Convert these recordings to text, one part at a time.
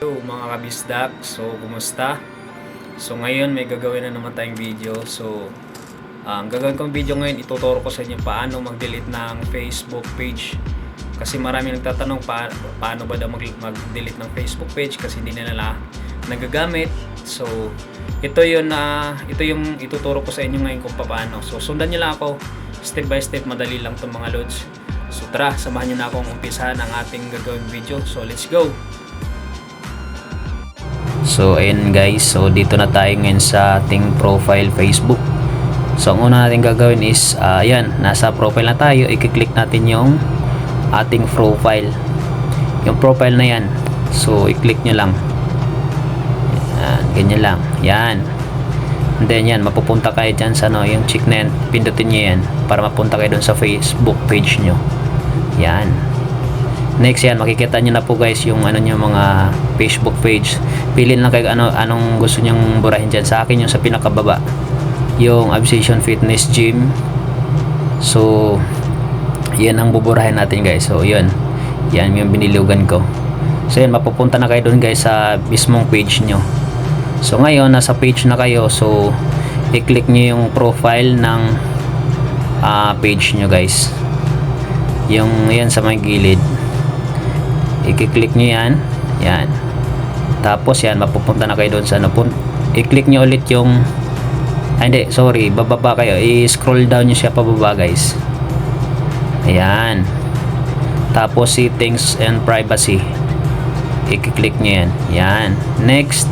Hello mga kabisdak, so kumusta? So ngayon may gagawin na naman tayong video. So ang gagawin kong video ngayon, ituturo ko sa inyo paano mag-delete ng Facebook page. Kasi marami nagtatanong pa paano ba daw mag- mag-delete ng Facebook page kasi hindi na nila nagagamit. So ito yun na ito yung ituturo ko sa inyo ngayon kung paano. So sundan niyo lang ako step by step, madali lang 'tong mga loads. So tara, samahan niyo na akong umpisahan ang ating gagawing video. So let's go. So ayun guys, so dito na tayo ngayon sa ating profile Facebook. So ang una natin gagawin is, ah, ayan, nasa profile na tayo, i-click natin yung ating profile. Yung profile na yan. So i-click nyo lang. Yan, ganyan lang. Yan. And then yan, mapupunta kayo dyan sa ano, yung check na pindutin nyo yan para mapunta kayo dun sa Facebook page nyo. Yan. Next yan, makikita nyo na po guys yung ano nyo mga Facebook page. Piliin lang kayo ano, anong gusto nyong burahin dyan. Sa akin yung sa pinakababa. Yung Obsession Fitness Gym. So, yan ang buburahin natin guys. So, yun. Yan yung binilugan ko. So, yan, mapupunta na kayo dun guys sa mismong page nyo. So, ngayon, nasa page na kayo. So, i-click nyo yung profile ng ah, page nyo guys. Yung yan sa may gilid i-click nyo yan. Yan. Tapos yan mapupunta na kayo doon sa ano i-click nyo ulit yung ay hindi sorry bababa kayo. I-scroll down nyo siya pababa guys. Ayan. Tapos settings and privacy. I-click nyo yan. Yan. Next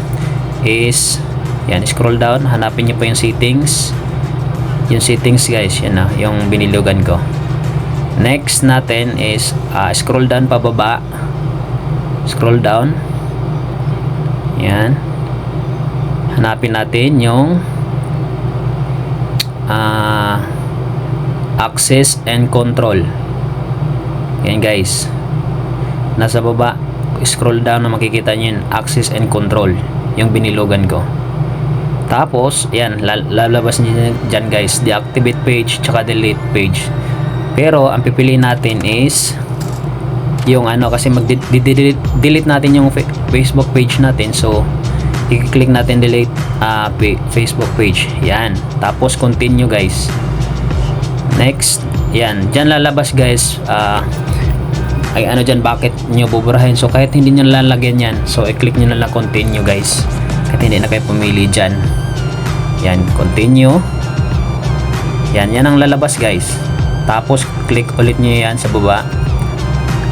is yan scroll down. Hanapin nyo po yung settings. Yung settings guys yan na yung binilugan ko. Next natin is ah, scroll down pababa scroll down. Yan. Hanapin natin yung ah, access and control. Yan guys. Nasa baba scroll down na makikita nyo yung access and control yung binilugan ko. Tapos yan lal- lalabas nyo dyan guys deactivate page tsaka delete page. Pero ang pipiliin natin is yung ano kasi mag delete delete natin yung fa- Facebook page natin. So i-click natin delete pa- Facebook page. Yan. Tapos continue guys. Next. Yan. Dyan lalabas guys. Ah, ay ano dyan bakit nyo buburahin? So kahit hindi nyo lalagyan yan so i-click nyo na lang continue guys. Kahit hindi na kayo pumili dyan yan. Continue. Yan. Yan ang lalabas guys. Tapos click ulit nyo yan sa baba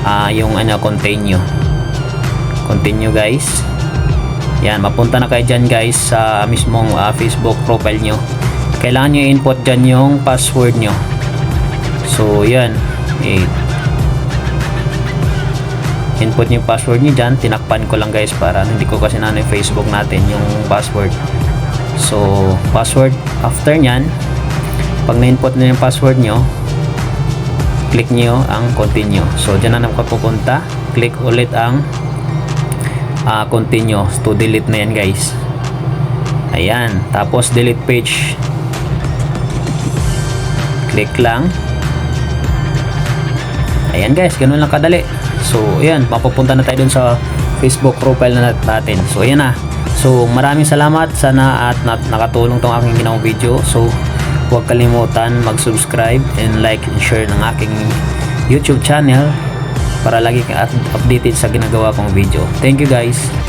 ah yung ano continue. Continue guys. Yan mapunta na kayo dyan guys sa mismong ah, Facebook profile nyo. Kailangan nyo input dyan yung password nyo. So yan. Eh, input yung password nyo dyan. Tinakpan ko lang guys para hindi ko kasi na ano yung Facebook natin yung password. So password after nyan pag na-input na yung password nyo click nyo ang continue. So dyan na nakapupunta click ulit ang ah, continue. To delete na yan guys. Ayan. Tapos delete page. Click lang. Ayan guys. Ganun lang kadali. So ayan. Mapupunta na tayo dun sa Facebook profile na nat- natin. So ayan na. So maraming salamat sana at nakatulong tong aking ginawang video. So huwag kalimutan mag-subscribe and like and share ng aking YouTube channel para lagi kang at- updated sa ginagawa kong video. Thank you guys!